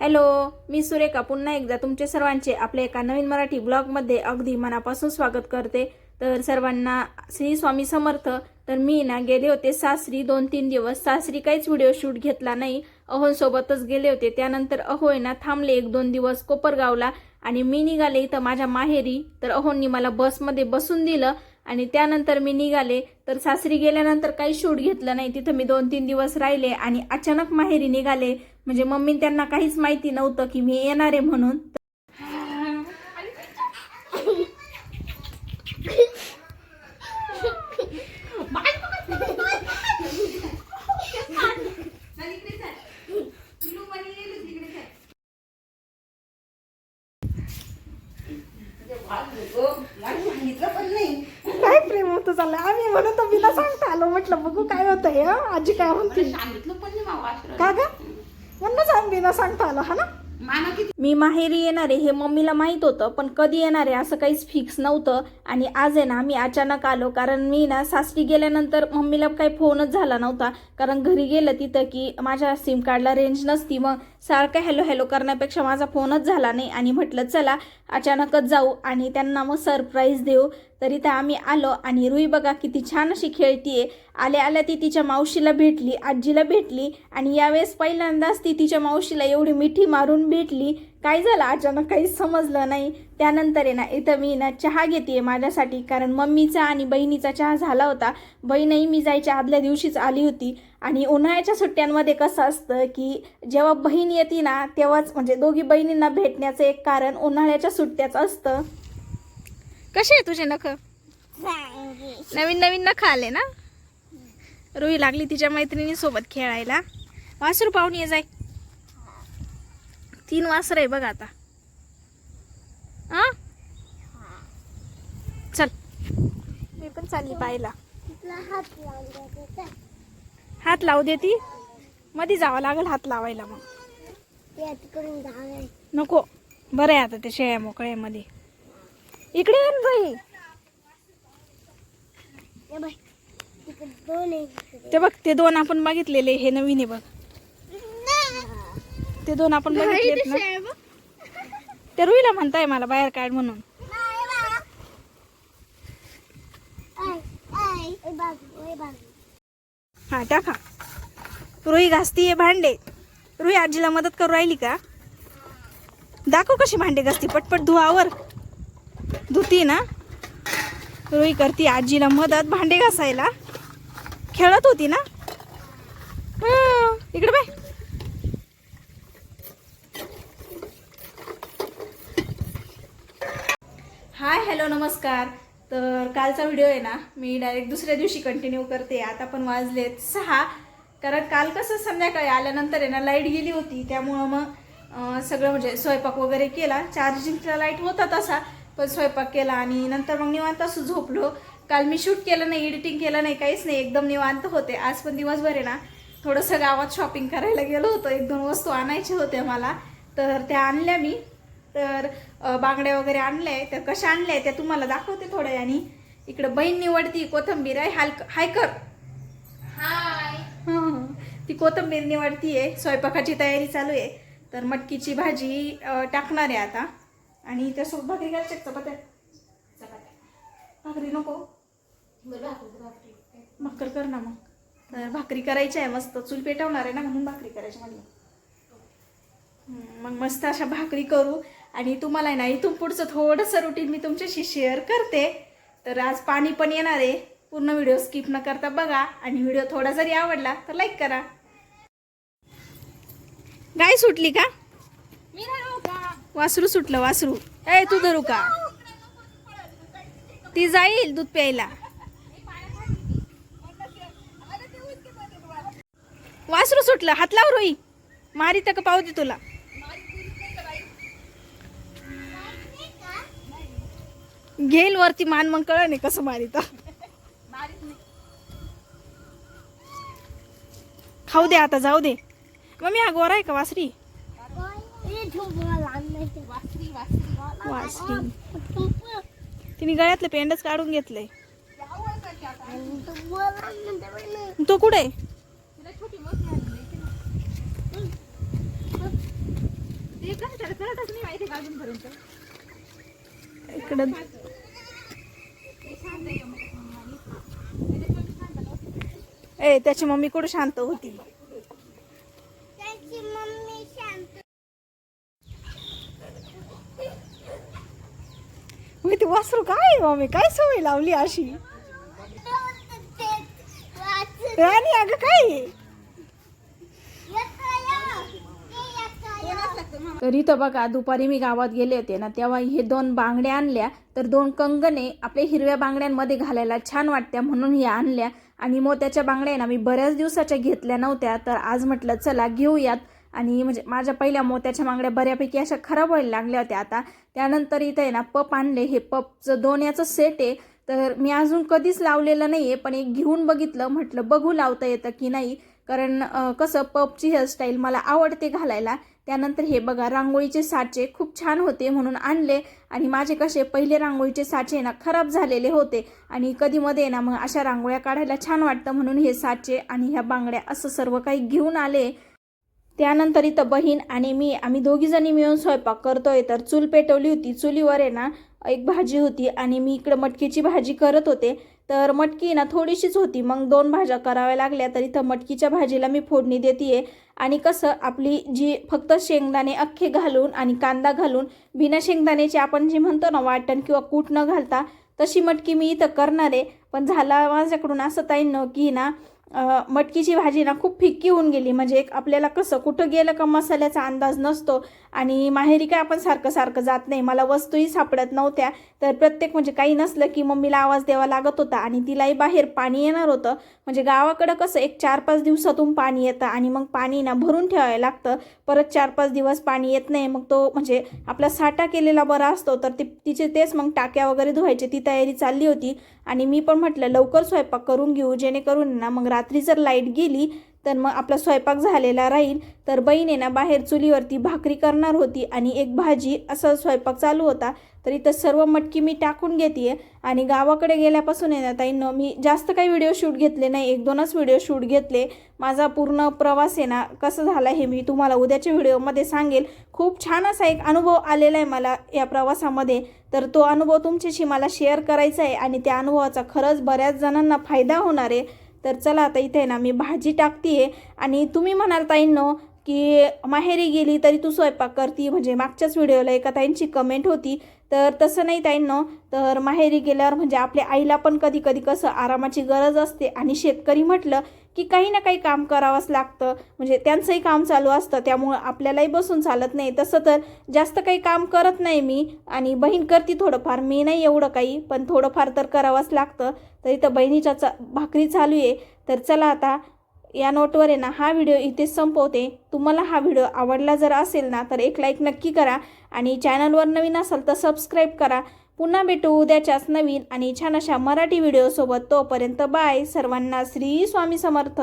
Hello मी सुरेखा. पुन्हा एकदा तुमचे सर्वांचे आपल्या एका नवीन मराठी ब्लॉगमध्ये अगदी मनापासून स्वागत करते. तर सर्वांना श्री स्वामी समर्थ. तर मी ना गेले होते सासरी दोन तीन दिवस. सासरी काहीच व्हिडिओ शूट घेतला नाही. अहोंसोबतच गेले होते. त्यानंतर अहो ना थांबले एक दोन दिवस कोपरगावला आणि मी निघाले इथं माझ्या माहेरी. तर अहोंनी मला बसमध्ये बसून दिलं. आणि त्यानंतर मी निघाले. तर सासरी गेल्यानंतर काही शूट घेतलं नाही. तिथं मी दोन तीन दिवस राहिले आणि अचानक माहेरी निघाले. म्हणजे मम्मी त्यांना काहीच माहिती नव्हतं की मी येणार आहे म्हणून. सांगितलं पण नाही. होतं चाललं आम्ही म्हणत बिना सांगता आलो. म्हटलं बघू काय होतं हे. हं? आजी काय म्हणते? सांगितलं पण नाही मावा वासरं. का ग? यांना सांग बिना सांगता आलं हा ना? किती मी माहेरी येणार आहे हे मम्मीला माहीत होतं पण कधी येणार आहे असं काहीच फिक्स नव्हतं. आणि आज आहे ना मी अचानक आलो कारण मी ना सासरी गेल्यानंतर मम्मीला काही फोनच झाला नव्हता. कारण घरी गेलं तिथं की माझ्या सिम कार्डला रेंज नसती. मग सारखं हॅलो हॅलो करण्यापेक्षा माझा फोनच झाला नाही. आणि म्हटलं चला अचानकच जाऊ आणि त्यांना मग सरप्राईज देऊ. तरी त्या आम्ही आलो आणि रुई बघा किती छान अशी खेळतीये. आल्या आल्या ती तिच्या मावशीला भेटली आजीला भेटली आणि यावेळेस पहिल्यांदाच ती तिच्या मावशीला एवढी मिठी मारून भेटली. काय झालं? अचानक काही समजलं नाही. त्यानंतर आहे ना इथं मी ना चहा घेते माझ्यासाठी. कारण मम्मीचा आणि बहिणीचा चहा झाला होता. बहीणही मी जायच्या आदल्या दिवशीच आली होती. आणि उन्हाळ्याच्या सुट्ट्यांमध्ये कसं असतं की जेव्हा बहीण येते ना तेव्हाच म्हणजे दोघी बहिणींना भेटण्याचं एक कारण उन्हाळ्याच्या सुट्ट्याच असतं. कसे आहे तुझे नख? नवीन नवीन नख आले ना? रुई लागली तिच्या मैत्रिणी सोबत खेळायला. वासरू ये जाय. तीन वासर आहे बघ आता? चल. मी पण चालली पाहायला हात लावू दे ती. मध्ये जावं लागेल हात लावायला मग. नको. बरं आहे आता ते शेळ्या मोकळ्यामध्ये इकडे ये ना बाई. ते बघ ते दोन आपण बघितलेले हे नवीन आहे बघ. ते दोन आपण बघितलेत ना. ते रुईला म्हणताय मला बाहेर काढ म्हणून. हा टाका. रुई घासतीये भांडे. रुई आजीला मदत करू राहिली का? दाखव कशी भांडे घासती पटपट धुवावर धुती ना. रुई करती आजीला मदत भांडे घासायला. खेळत होती ना? इकडे बाय. हाय हॅलो नमस्कार. तर कालचा व्हिडिओ आहे ना मी डायरेक्ट दुसऱ्या दिवशी कंटिन्यू करते. आता पण वाजलेत सहा. कारण काल कसं संध्याकाळी आल्यानंतर आहे ना लाइट गेली होती. त्यामुळं मग सगळं म्हणजे स्वयंपाक वगैरे केला. चार्जिंगचा लाइट होता तसा पण स्वयंपाक केला आणि नंतर मग निवांत असं झोपलो. काल मी शूट केलं नाही एडिटिंग केलं नाही काहीच नाही. एकदम निवांत होते. आज पण दिवसभर आहे ना थोडंसं गावात शॉपिंग करायला गेलो होतो. एक दोन वस्तू आणायच्या होत्या मला. तर त्या आणल्या मी. तर बांगड्या वगैरे आणल्या. आहे तर कशा आणल्या आहे त्या तुम्हाला दाखवते थोड्या आणि इकडं बहीण निवडती कोथंबीर आहे. हाल हाय कर. हं, ती कोथंबीर निवडती आहे स्वयंपाकाची तयारी चालू आहे. तर मटकीची भाजी टाकणार आहे आता. आणि त्यासोबत भाकरी करायची का चपात्या भाकरी नको. भाकर कर ना मग. तर भाकरी करायची आहे. मस्त चूल पेटवणार आहे ना म्हणून भाकरी करायची हम्म, मग मस्त अशा भाकरी करू. आणि तुम्हाला ना इथून पुढचं थोडंसं रुटीन मी तुमच्याशी शेअर करते. तर आज पाणी पण येणार आहे. पूर्ण व्हिडिओ स्किप न करता बघा. आणि व्हिडिओ थोडा जरी आवडला तर लाईक करा. गाय सुटली का? वासरू सुटलं वासरू. ए तू धरू का? ती जाईल दूध प्यायला. वासरू सुटलं हात लाव रोई. मारी तर का पाहू दे तुला? घेईल वरती मान मग कळ नाही कसं मारित. खाऊ दे आता जाऊ दे. मम्मी हा गोरा आहे का वासरी? वासरी. तिने गळ्यातलं पेंडच काढून घेतलंय. तो कुठे? इकडं. ए त्याची मम्मी कुठं शांत होती? ते वासरू काय मम्मी? काय सवय लावली अशी? राणी अगं काय आहे? तर इथं बघा दुपारी मी गावात गेले होते ना तेव्हा हे दोन बांगड्या आणल्या तर दोन कंगणे आपल्या हिरव्या बांगड्यांमध्ये घालायला छान वाटत्या म्हणून ह्या आणल्या. आणि मोत्याच्या बांगड्या आहे ना मी बऱ्याच दिवसाच्या घेतल्या नव्हत्या तर आज म्हटलं चला घेऊयात. आणि म्हणजे माझ्या पहिल्या मोत्याच्या बांगड्या बऱ्यापैकी अशा खराब व्हायला लागल्या होत्या आता. त्यानंतर इथं आहे ना पप आणले. हे पपचं दोन याचं सेट आहे. तर मी अजून कधीच लावलेलं नाही आहे पण एक घेऊन बघितलं म्हटलं बघू लावता येतं की नाही. कारण कसं पपची हेअरस्टाईल मला आवडते घालायला. त्यानंतर हे बघा रांगोळीचे साचे खूप छान होते म्हणून आणले आणि माझे कसे पहिले रांगोळीचे साचे ना खराब झालेले होते आणि कधीमध्ये ना मग अशा रांगोळ्या काढायला छान वाटतं म्हणून हे साचे आणि ह्या बांगड्या असं सर्व काही घेऊन आले. त्यानंतर इथं बहीण आणि मी आम्ही दोघीजणी मिळून स्वयंपाक करतोय. तर चूल पेटवली होती. चुलीवर आहे ना एक भाजी होती आणि मी इकडं मटकीची भाजी करत होते. तर मटकी ना थोडीशीच होती. मग दोन भाज्या कराव्या लागल्या तर इथं मटकीच्या भाजीला मी फोडणी देते आणि कसं आपली जी फक्त शेंगदाणे अख्खे घालून आणि कांदा घालून बिना शेंगदाण्याची आपण जी म्हणतो ना वाटण किंवा कूट न घालता तशी मटकी मी इथं करणार आहे. पण झाला माझ्याकडून असं ताईनं की ना मटकीची भाजी ना खूप फिक्की होऊन गेली. म्हणजे एक आपल्याला कसं कुठं गेलं का मसाल्याचा अंदाज नसतो. आणि माहेरी काय आपण सारखं सारखं जात नाही. मला वस्तूही सापडत नव्हत्या. तर प्रत्येक म्हणजे काही नसलं की मम्मीला आवाज द्यावा लागत होता आणि तिलाही बाहेर पाणी येणार होतं. म्हणजे गावाकडं कसं एक चार पाच दिवसातून पाणी येतं आणि मग पाणी ना भरून ठेवायला लागतं. परत चार पाच दिवस पाणी येत नाही. मग तो म्हणजे आपला साठा केलेला बरा असतो. तर ती तिचे तेच मग टाक्या वगैरे धुवायचे. ती तयारी चालली होती. आणि मी पण म्हटलं लवकर स्वयंपाक करून घेऊ. जेणेकरून ना मग रात्री जर लाइट गेली तर मग आपला स्वयंपाक झालेला राहील. तर बहीण आहे ना बाहेर चुलीवरती भाकरी करणार होती आणि एक भाजी असा स्वयंपाक चालू होता. तर इथं सर्व मटकी मी टाकून घेते आणि गावाकडे गेल्यापासून आहे ना ताईनं मी जास्त काही व्हिडिओ शूट घेतले नाही. एक दोनच व्हिडिओ शूट घेतले. माझा पूर्ण प्रवास आहे ना कसं झाला हे मी तुम्हाला उद्याच्या व्हिडिओमध्ये सांगेल. खूप छान असा एक अनुभव आलेला आहे मला या प्रवासामध्ये. तर तो अनुभव तुमच्याशी मला शेअर करायचा आहे आणि त्या अनुभवाचा खरंच बऱ्याच जणांना फायदा होणार आहे. तर चला आता इथे ना मी भाजी टाकते आणि तुम्ही म्हणाल ताईंनो की माहेरी गेली तरी तू स्वयंपाक करती. म्हणजे मागच्याच व्हिडिओला एका ताईंची कमेंट होती. तर तसं नाही ताईंनो. तर माहेरी गेल्यावर म्हणजे आपल्या आईला पण कधी कधी कसं आरामाची गरज असते. आणि शेतकरी म्हटलं की काही ना काही काम करावंच लागतं. म्हणजे त्यांचंही काम चालू असतं. त्यामुळं आपल्यालाही बसून चालत नाही. तसं तर जास्त काही काम करत नाही मी. आणि बहीण करते थोडंफार. मी नाही एवढं काही. पण थोडंफार तर करावंच लागतं. तर इथं बहिणीच्या चा भाकरी चालू आहे. तर चला आता या नोटवर आहे ना हा व्हिडिओ इथे संपवते. तुम्हाला हा व्हिडिओ आवडला जर असेल ना तर एक लाईक नक्की करा आणि चॅनलवर नवीन असाल तर सबस्क्राईब करा. पुन्हा भेटू उद्याच्याच नवीन आणि छान अशा मराठी व्हिडिओसोबत तोपर्यंत बाय सर्वांना श्री स्वामी समर्थ.